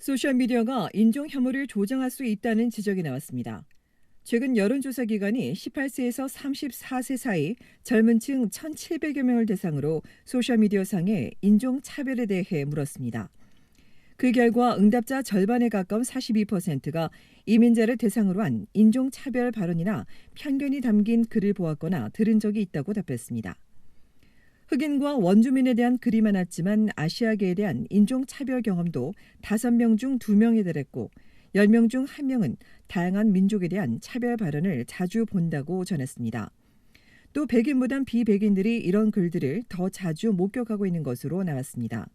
소셜미디어가 인종 혐오를 조장할 수 있다는 지적이 나왔습니다. 최근 여론조사 기관이 18세에서 34세 사이 젊은 층 1,700여 명을 대상으로 소셜미디어상의 인종 차별에 대해 물었습니다. 그 결과 응답자 절반에 가까운 42%가 이민자를 대상으로 한 인종 차별 발언이나 편견이 담긴 글을 보았거나 들은 적이 있다고 답했습니다. 흑인과 원주민에 대한 글이 많았지만 아시아계에 대한 인종 차별 경험도 5명 중 2명에 달했고 10명 중 1명은 다양한 민족에 대한 차별 발언을 자주 본다고 전했습니다. 또 백인보단 비백인들이 이런 글들을 더 자주 목격하고 있는 것으로 나왔습니다.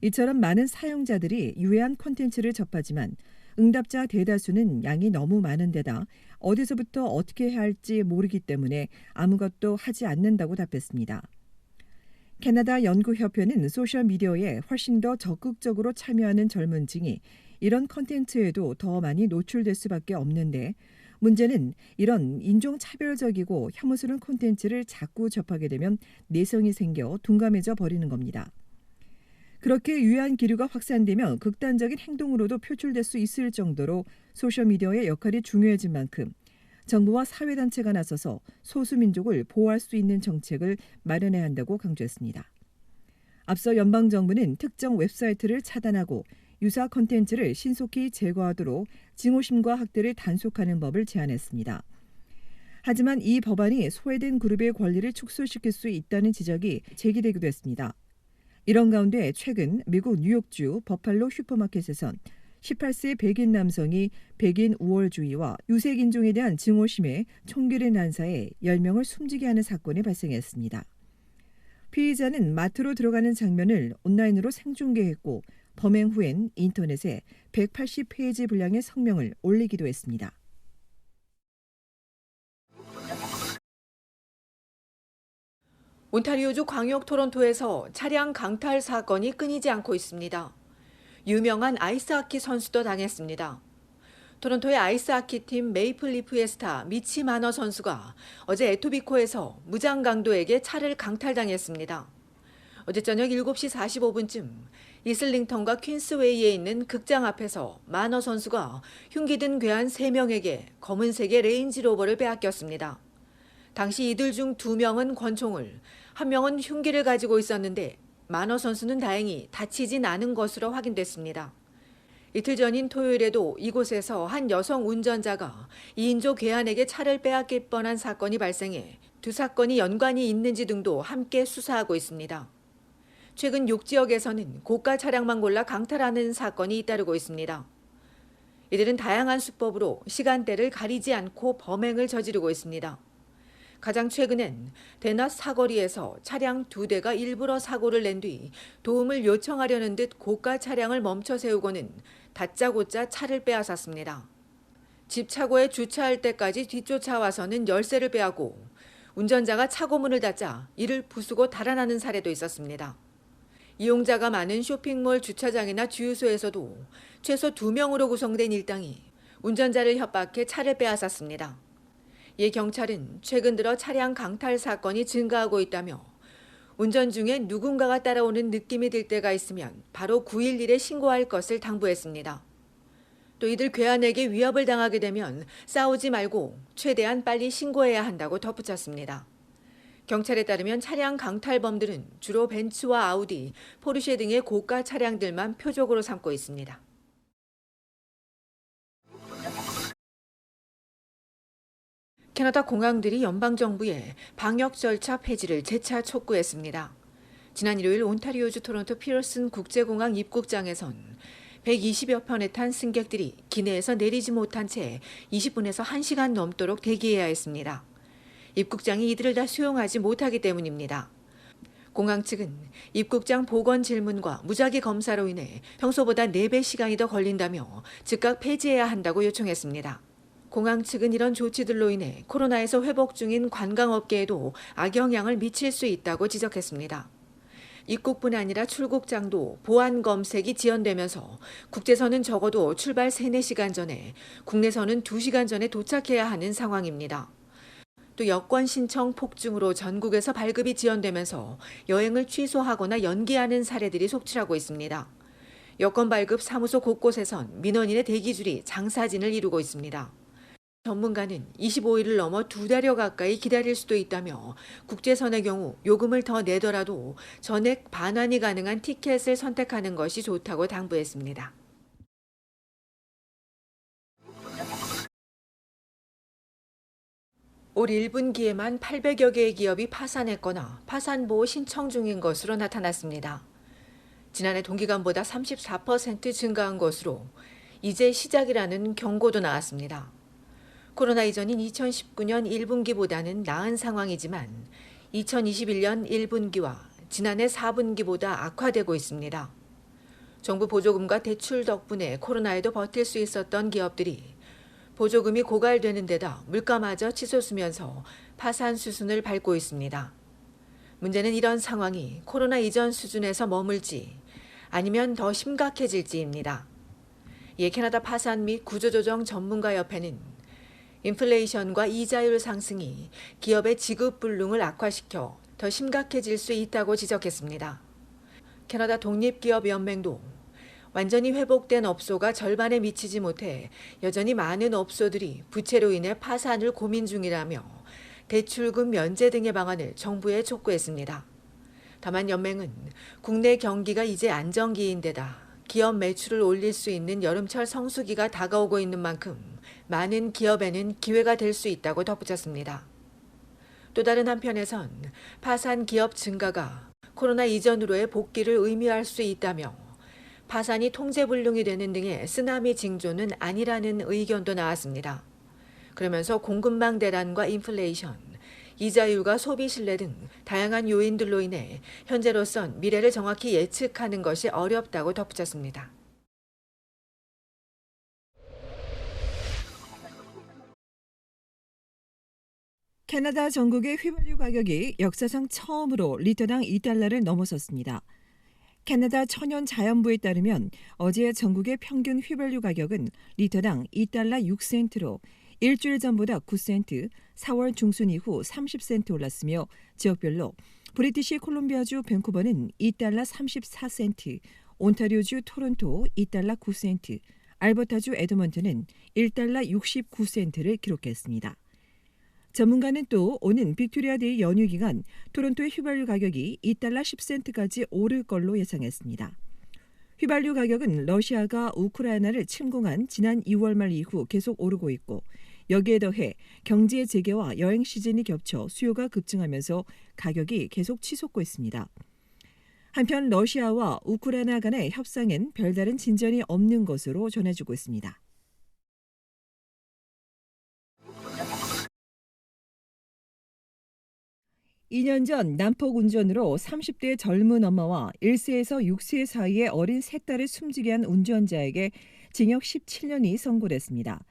이처럼 많은 사용자들이 유해한 콘텐츠를 접하지만 응답자 대다수는 양이 너무 많은 데다 어디서부터 어떻게 해야 할지 모르기 때문에 아무것도 하지 않는다고 답했습니다. 캐나다 연구협회는 소셜미디어에 훨씬 더 적극적으로 참여하는 젊은 층이 이런 컨텐츠에도 더 많이 노출될 수밖에 없는데 문제는 이런 인종차별적이고 혐오스러운 콘텐츠를 자꾸 접하게 되면 내성이 생겨 둔감해져 버리는 겁니다. 그렇게 유해한 기류가 확산되면 극단적인 행동으로도 표출될 수 있을 정도로 소셜미디어의 역할이 중요해진 만큼 정부와 사회단체가 나서서 소수민족을 보호할 수 있는 정책을 마련해야 한다고 강조했습니다. 앞서 연방정부는 특정 웹사이트를 차단하고 유사 콘텐츠를 신속히 제거하도록 증오심과 학대를 단속하는 법을 제안했습니다. 하지만 이 법안이 소외된 그룹의 권리를 축소시킬 수 있다는 지적이 제기되기도 했습니다. 이런 가운데 최근 미국 뉴욕주 버팔로 슈퍼마켓에선 18세 백인 남성이 백인 우월주의와 유색인종에 대한 증오심에 총기를 난사해 10명을 숨지게 하는 사건이 발생했습니다. 피의자는 마트로 들어가는 장면을 온라인으로 생중계했고 범행 후엔 인터넷에 180페이지 분량의 성명을 올리기도 했습니다. 온타리오주 광역 토론토에서 차량 강탈 사건이 끊이지 않고 있습니다. 유명한 아이스하키 선수도 당했습니다. 토론토의 아이스하키 팀 메이플리프의 스타 미치 마너 선수가 어제 에토비코에서 무장 강도에게 차를 강탈당했습니다. 어제 저녁 7시 45분쯤 이슬링턴과 퀸스웨이에 있는 극장 앞에서 마너 선수가 흉기 든 괴한 3명에게 검은색의 레인지로버를 빼앗겼습니다. 당시 이들 중 2명은 권총을, 1명은 흉기를 가지고 있었는데 마너 선수는 다행히 다치진 않은 것으로 확인됐습니다. 이틀 전인 토요일에도 이곳에서 한 여성 운전자가 2인조 괴한에게 차를 빼앗길 뻔한 사건이 발생해 두 사건이 연관이 있는지 등도 함께 수사하고 있습니다. 최근 욕 지역에서는 고가 차량만 골라 강탈하는 사건이 잇따르고 있습니다. 이들은 다양한 수법으로 시간대를 가리지 않고 범행을 저지르고 있습니다. 가장 최근엔 대낮 사거리에서 차량 두 대가 일부러 사고를 낸 뒤 도움을 요청하려는 듯 고가 차량을 멈춰 세우고는 다짜고짜 차를 빼앗았습니다. 집 차고에 주차할 때까지 뒤쫓아와서는 열쇠를 빼앗고 운전자가 차고 문을 닫자 이를 부수고 달아나는 사례도 있었습니다. 이용자가 많은 쇼핑몰 주차장이나 주유소에서도 최소 2명으로 구성된 일당이 운전자를 협박해 차를 빼앗았습니다. 이 경찰은 최근 들어 차량 강탈 사건이 증가하고 있다며 운전 중에 누군가가 따라오는 느낌이 들 때가 있으면 바로 911에 신고할 것을 당부했습니다. 또 이들 괴한에게 위협을 당하게 되면 싸우지 말고 최대한 빨리 신고해야 한다고 덧붙였습니다. 경찰에 따르면 차량 강탈범들은 주로 벤츠와 아우디, 포르쉐 등의 고가 차량들만 표적으로 삼고 있습니다. 캐나다 공항들이 연방정부에 방역 절차 폐지를 재차 촉구했습니다. 지난 일요일 온타리오주 토론토 피어슨 국제공항 입국장에선 120여 편에 탄 승객들이 기내에서 내리지 못한 채 20분에서 1시간 넘도록 대기해야 했습니다. 입국장이 이들을 다 수용하지 못하기 때문입니다. 공항 측은 입국장 보건 질문과 무작위 검사로 인해 평소보다 4배 시간이 더 걸린다며 즉각 폐지해야 한다고 요청했습니다. 공항 측은 이런 조치들로 인해 코로나에서 회복 중인 관광업계에도 악영향을 미칠 수 있다고 지적했습니다. 입국뿐 아니라 출국장도 보안 검색이 지연되면서 국제선은 적어도 출발 3, 4시간 전에, 국내선은 2시간 전에 도착해야 하는 상황입니다. 또 여권 신청 폭증으로 전국에서 발급이 지연되면서 여행을 취소하거나 연기하는 사례들이 속출하고 있습니다. 여권 발급 사무소 곳곳에선 민원인의 대기줄이 장사진을 이루고 있습니다. 전문가는 25일을 넘어 두 달여 가까이 기다릴 수도 있다며 국제선의 경우 요금을 더 내더라도 전액 반환이 가능한 티켓을 선택하는 것이 좋다고 당부했습니다. 올 1분기에만 800여 개의 기업이 파산했거나 파산보호 신청 중인 것으로 나타났습니다. 지난해 동기간보다 34% 증가한 것으로 이제 시작이라는 경고도 나왔습니다. 코로나 이전인 2019년 1분기보다는 나은 상황이지만 2021년 1분기와 지난해 4분기보다 악화되고 있습니다. 정부 보조금과 대출 덕분에 코로나에도 버틸 수 있었던 기업들이 보조금이 고갈되는 데다 물가마저 치솟으면서 파산 수순을 밟고 있습니다. 문제는 이런 상황이 코로나 이전 수준에서 머물지 아니면 더 심각해질지입니다. 예 캐나다 파산 및 구조조정 전문가 협회는 인플레이션과 이자율 상승이 기업의 지급 불능을 악화시켜 더 심각해질 수 있다고 지적했습니다. 캐나다 독립기업연맹도 완전히 회복된 업소가 절반에 미치지 못해 여전히 많은 업소들이 부채로 인해 파산을 고민 중이라며 대출금 면제 등의 방안을 정부에 촉구했습니다. 다만 연맹은 국내 경기가 이제 안정기인 데다 기업 매출을 올릴 수 있는 여름철 성수기가 다가오고 있는 만큼 많은 기업에는 기회가 될 수 있다고 덧붙였습니다. 또 다른 한편에선 파산 기업 증가가 코로나 이전으로의 복귀를 의미할 수 있다며 파산이 통제불능이 되는 등의 쓰나미 징조는 아니라는 의견도 나왔습니다. 그러면서 공급망 대란과 인플레이션, 이자율과 소비 신뢰 등 다양한 요인들로 인해 현재로선 미래를 정확히 예측하는 것이 어렵다고 덧붙였습니다. 캐나다 전국의 휘발유 가격이 역사상 처음으로 리터당 2달러를 넘어섰습니다. 캐나다 천연 자연부에 따르면 어제 전국의 평균 휘발유 가격은 리터당 2달러 6센트로 일주일 전보다 9센트, 4월 중순 이후 30센트 올랐으며 지역별로 브리티시 콜롬비아주 밴쿠버는 2달러 34센트, 온타리오주 토론토 2달러 9센트, 알버타주 에드먼트는 1달러 69센트를 기록했습니다. 전문가는 또 오는 빅토리아 데이 연휴 기간 토론토의 휘발유 가격이 2달러 10센트까지 오를 걸로 예상했습니다. 휘발유 가격은 러시아가 우크라이나를 침공한 지난 2월 말 이후 계속 오르고 있고 여기에 더해 경제 재개와 여행 시즌이 겹쳐 수요가 급증하면서 가격이 계속 치솟고 있습니다. 한편 러시아와 우크라이나 간의 협상엔 별다른 진전이 없는 것으로 전해지고 있습니다. 2년 전 난폭 운전으로 30대 젊은 엄마와 1세에서 6세 사이의 어린 세 딸을 숨지게 한 운전자에게 징역 17년이 선고됐습니다.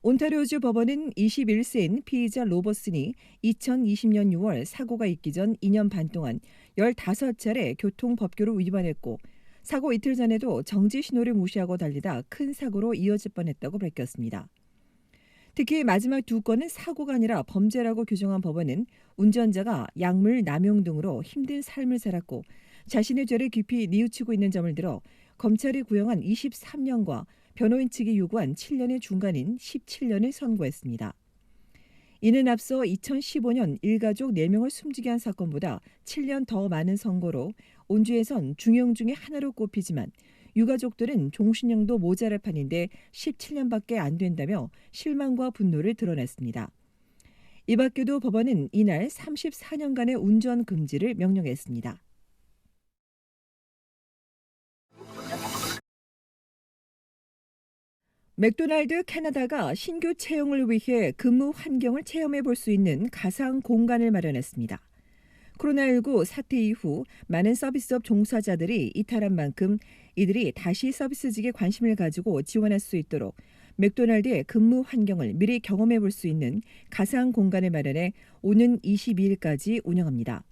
온타리오주 법원은 21세인 피의자 로버슨이 2020년 6월 사고가 있기 전 2년 반 동안 15차례 교통법규를 위반했고 사고 이틀 전에도 정지 신호를 무시하고 달리다 큰 사고로 이어질 뻔했다고 밝혔습니다. 특히 마지막 두 건은 사고가 아니라 범죄라고 규정한 법원은 운전자가 약물 남용 등으로 힘든 삶을 살았고 자신의 죄를 깊이 뉘우치고 있는 점을 들어 검찰이 구형한 23년과 변호인 측이 요구한 7년의 중간인 17년을 선고했습니다. 이는 앞서 2015년 일가족 4명을 숨지게 한 사건보다 7년 더 많은 선고로 온주에선 중형 중의 하나로 꼽히지만 유가족들은 종신형도 모자랄 판인데 17년밖에 안 된다며 실망과 분노를 드러냈습니다. 이 밖에도 법원은 이날 34년간의 운전 금지를 명령했습니다. 맥도날드 캐나다가 신규 채용을 위해 근무 환경을 체험해 볼 수 있는 가상 공간을 마련했습니다. 코로나19 사태 이후 많은 서비스업 종사자들이 이탈한 만큼 이들이 다시 서비스직에 관심을 가지고 지원할 수 있도록 맥도날드의 근무 환경을 미리 경험해 볼 수 있는 가상 공간을 마련해 오는 22일까지 운영합니다.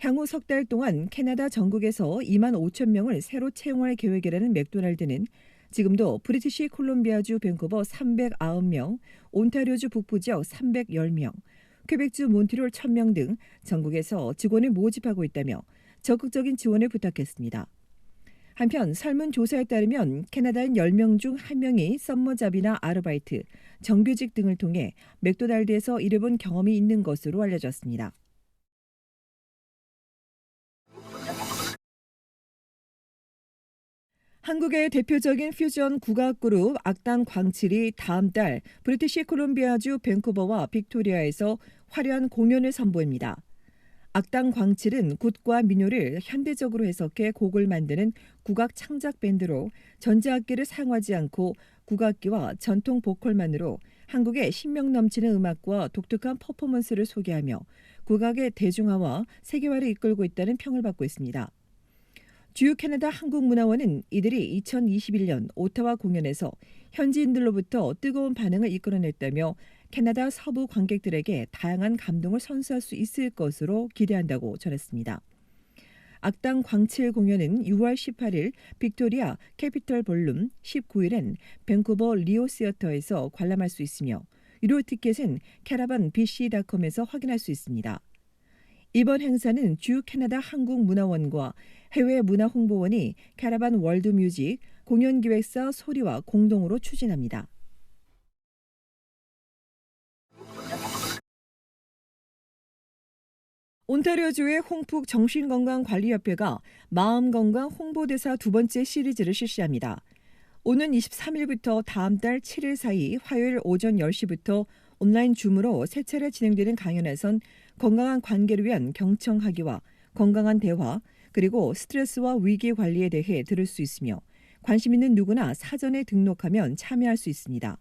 향후 석 달 동안 캐나다 전국에서 2만 5천 명을 새로 채용할 계획이라는 맥도날드는 지금도 브리티시 콜롬비아주 밴쿠버 309명, 온타리오주 북부 지역 310명, 퀘벡주 몬트리올 1000명 등 전국에서 직원을 모집하고 있다며 적극적인 지원을 부탁했습니다. 한편 설문조사에 따르면 캐나다인 10명 중 1명이 썸머잡이나 아르바이트, 정규직 등을 통해 맥도날드에서 일해본 경험이 있는 것으로 알려졌습니다. 한국의 대표적인 퓨전 국악 그룹 악당 광칠이 다음 달 브리티시 콜롬비아주 밴쿠버와 빅토리아에서 화려한 공연을 선보입니다. 악당 광칠은 굿과 민요를 현대적으로 해석해 곡을 만드는 국악 창작 밴드로 전자악기를 사용하지 않고 국악기와 전통 보컬만으로 한국의 신명 넘치는 음악과 독특한 퍼포먼스를 소개하며 국악의 대중화와 세계화를 이끌고 있다는 평을 받고 있습니다. 주요 캐나다 한국문화원은 이들이 2021년 오타와 공연에서 현지인들로부터 뜨거운 반응을 이끌어냈다며 캐나다 서부 관객들에게 다양한 감동을 선사할 수 있을 것으로 기대한다고 전했습니다. 악당 광칠 공연은 6월 18일 빅토리아 캐피털 볼룸, 19일엔 밴쿠버 리오 시어터에서 관람할 수 있으며 유료 티켓은 캐라반 bc.com에서 확인할 수 있습니다. 이번 행사는 주 캐나다 한국문화원과 해외 문화홍보원이 캐라반 월드뮤직 공연기획사 소리와 공동으로 추진합니다. 온타리오주의 홍북 정신건강관리협회가 마음건강 홍보대사 두 번째 시리즈를 실시합니다. 오는 23일부터 다음 달 7일 사이 화요일 오전 10시부터 온라인 줌으로 세 차례 진행되는 강연에선 건강한 관계를 위한 경청하기와 건강한 대화, 그리고 스트레스와 위기 관리에 대해 들을 수 있으며 관심 있는 누구나 사전에 등록하면 참여할 수 있습니다.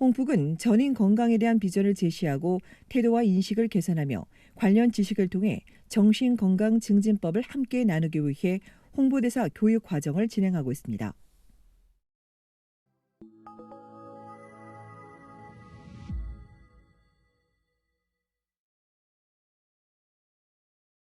홍북은 전인 건강에 대한 비전을 제시하고 태도와 인식을 개선하며 관련 지식을 통해 정신건강 증진법을 함께 나누기 위해 홍보대사 교육 과정을 진행하고 있습니다.